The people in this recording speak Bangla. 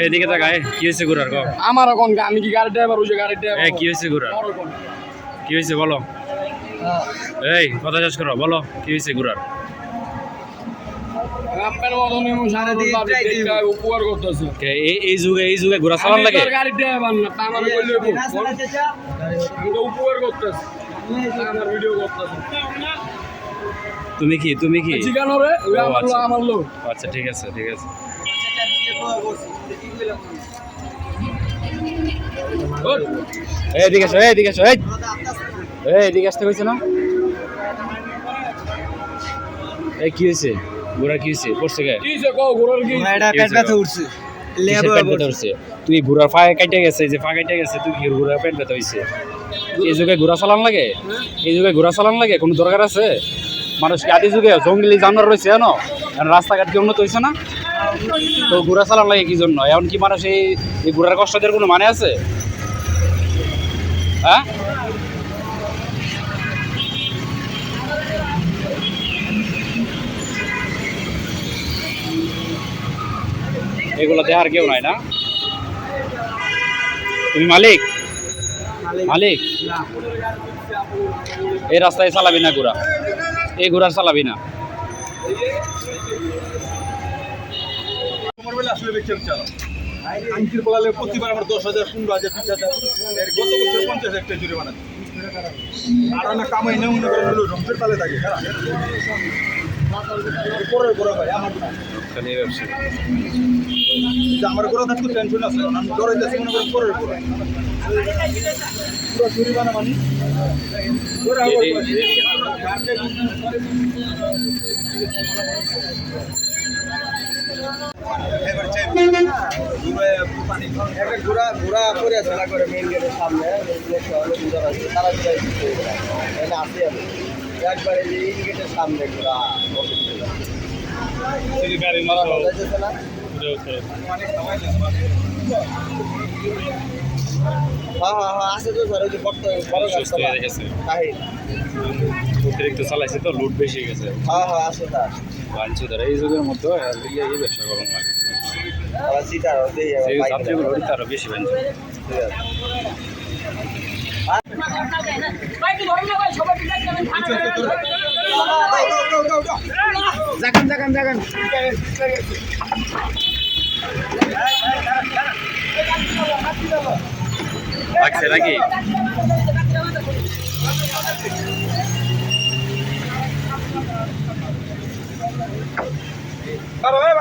এদিকে তাকায় কি হয়েছে ঘুরার কম আমার এখন আমি কি গাড়ি ড্রাইভার ওই যে গাড়ি ড্রাইভার কি হয়েছে ঘুরার কি হয়েছে বলো? এই কথা শেষ করো বলো কি হয়েছে ঘুরার এই যুগে এই যুগে ঘোরা চালান লাগে? উপকার করতেছি। আমার ভিডিও করতেছে। তুমি কি তুমি কি? আচ্ছা। লোক, আচ্ছা ঠিক আছে ঠিক আছে। এদিকে এদিকে এই। এদিকে আসতে না? এই কি হয়েছে? ঘোড়া কি হয়েছে? পড়ছে ঘোরার পেট ব্যথা উঠছে? তুই ঘোড়ার ফায়ে কাটে গেছে যে ফা কাটে গেছে তুই ঘোড়ার পেট ব্যথা হইছে? এই যুগে ঘোড়া চালান লাগে? এই যুগে ঘোড়া চালান লাগে? কোনো দরকার আছে? মানুষ কি আদি যুগে জঙ্গলি জানোয়ার রয়েছে, জানো? এখন রাস্তাঘাট কি উন্নত হয়েছে না? তো ঘোড়া চালান লাগে কি জন্য? এখন কি মানুষ এই এই ঘোড়ার কষ্ট দেওয়ার কোনো মানে আছে? হ্যাঁ? এগুলো দেখার কেউ নাই না? তুমি মালিক? মালিক? এই রাস্তায় চালাবি না ঘোড়া। এই ঘোড়ার চালাবি না। আংটির প্রতিবার আমার দশ হাজার পনেরো হাজার বিশ হাজার। এর গত বছর পঞ্চাশ জরিমানা। আর না কামাই না মনে করেন থাকে হ্যাঁ? পরের বড় ভাই আমার ঘোরা থাকতো টেনশন আছে আমি ডরাই যাচ্ছি মনে করেন পরের পুরো জরিমানা মানে একটা ঘোড়া পরে আছে না করে মেইন গেটের সামনে শহরে দুজন আছে তারা যাইতেছে না হ্যাঁ হ্যাঁ হ্যাঁ আছে তো স্যার ওই যে বড় বড় গেছে। তাহির অতিরিক্ত চালাইছে তো লুট বেশি গেছে। হ্যাঁ হ্যাঁ আছে স্যার। বাঞ্ছি ধরে এই যুগের মধ্যে এই এই ব্যবসা করুন লাগে তারও বেশি বাঞ্ছি জাগান জাগান জাগান লাগছে নাকি আরে ভাই